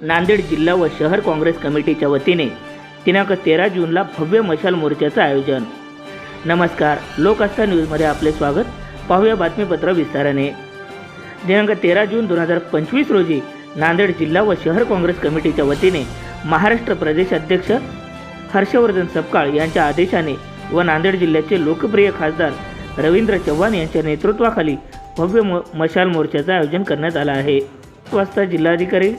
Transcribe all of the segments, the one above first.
नांदेड जिल्हा व शहर काँग्रेस कमिटीच्या वतीने दिनांक तेरा जूनला भव्य मशाल मोर्चाचं आयोजन. नमस्कार लोकआस्था न्यूजमध्ये आपले स्वागत. पाहूया बातमीपत्र विस्ताराने. दिनांक तेरा जून दोन हजार पंचवीस रोजी नांदेड जिल्हा व शहर काँग्रेस कमिटीच्या वतीने महाराष्ट्र प्रदेश अध्यक्ष हर्षवर्धन सपकाळ यांच्या आदेशाने व नांदेड जिल्ह्याचे लोकप्रिय खासदार रवींद्र चव्हाण यांच्या नेतृत्वाखाली भव्य मशाल मोर्चाचं आयोजन करण्यात आलं आहे. वाजता जिल्हाधिकारी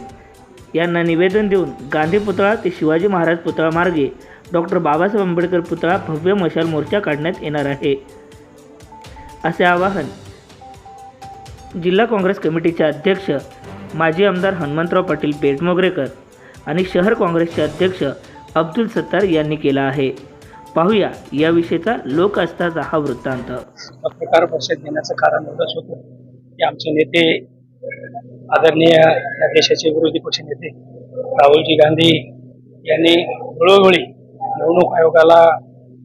यांना निवेदन देऊन गांधी पुतळा ते शिवाजी महाराज पुतळा मार्गे डॉक्टर बाबासाहेब आंबेडकर पुतळा भव्य मशाल मोर्चा काढण्यात येणार आहे. असे आवाहन जिल्हा काँग्रेस कमिटीचे अध्यक्ष माजी आमदार हनुमंतराव पाटील बेटमोगरेकर आणि शहर काँग्रेसचे अध्यक्ष अब्दुल सत्तार यांनी केला आहे. पाहूया याविषयीचा लोक असताचा हा वृत्तांत. पत्रकार परिषद घेण्याचं कारण एवढंच होतं. की आमचे नेते आदरणीय या देशाचे विरोधी पक्षनेते राहुलजी गांधी यांनी वेळोवेळी निवडणूक आयोगाला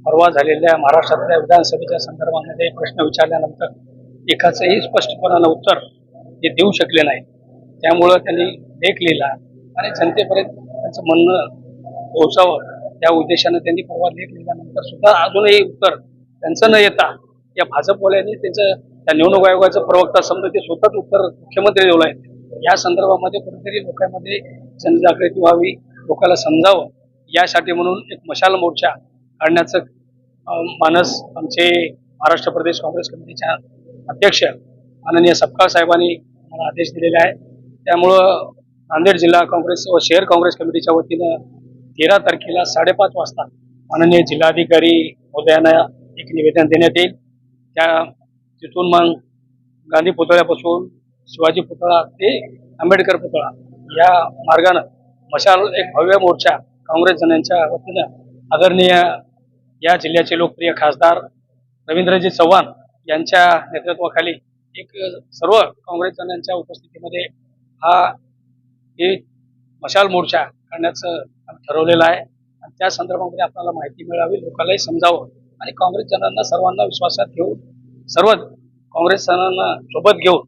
परवा झालेल्या महाराष्ट्रातल्या विधानसभेच्या संदर्भामध्ये प्रश्न विचारल्यानंतर एकाचंही स्पष्टपणानं उत्तर ते देऊ शकले नाही त्यामुळं त्यांनी लेख लिहिला आणि जनतेपर्यंत त्यांचं म्हणणं पोहोचावं त्या उद्देशानं त्यांनी परवा लेख लिहिल्यानंतर सुद्धा अजूनही उत्तर त्यांचं न येता या भाजपवाल्यांनी त्याचं त्या निवडणूक आयोगाचं प्रवक्ता समजा ते स्वतःच उत्तर मुख्यमंत्री देऊ आहे या संदर्भामध्ये कुठेतरी लोकांमध्ये जनजागृती व्हावी लोकांना समजावं यासाठी म्हणून एक मशाल मोर्चा काढण्याचं मानस आमचे महाराष्ट्र प्रदेश काँग्रेस कमिटीच्या अध्यक्ष माननीय सपकाळ साहेबांनी मला आदेश दिलेले आहे. त्यामुळं नांदेड जिल्हा काँग्रेस व शहर काँग्रेस कमिटीच्या वतीनं तेरा तारखेला साडेपाच वाजता माननीय जिल्हाधिकारी महोदयांना एक निवेदन देण्यात येईल. त्या तिथून मग गांधी पुतळ्यापासून शिवाजी पुतळा ते आंबेडकर पुतळा या मार्गानं मशाल एक भव्य मोर्चा काँग्रेस जणांच्या वतीनं आदरणीय या जिल्ह्याचे लोकप्रिय खासदार रवींद्रजी चव्हाण यांच्या नेतृत्वाखाली एक सर्व काँग्रेस जणांच्या उपस्थितीमध्ये हा हे मशाल मोर्चा करण्याचं आम्ही ठरवलेलं आहे. आणि त्या संदर्भामध्ये आपल्याला माहिती मिळावी लोकांनाही समजावं आणि काँग्रेस जणांना सर्वांना विश्वासात घेऊन सर्व काँग्रेस जणांना सोबत घेऊन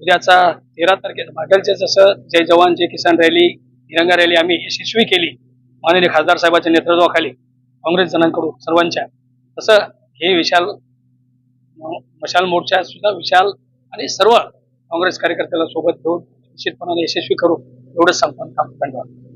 उद्याचा तेरा तारखेला मागेलचे जसं जय जवान जय किसान रॅली तिरंगा रॅली आम्ही यशस्वी केली माननीय खासदार साहेबांच्या नेतृत्वाखाली काँग्रेस जणांकडून सर्वांच्या. तसं हे विशाल मशाल मोर्चा सुद्धा विशाल आणि सर्व काँग्रेस कार्यकर्त्याला सोबत घेऊन निश्चितपणाने यशस्वी करू एवढंच सांगतो धन्यवाद.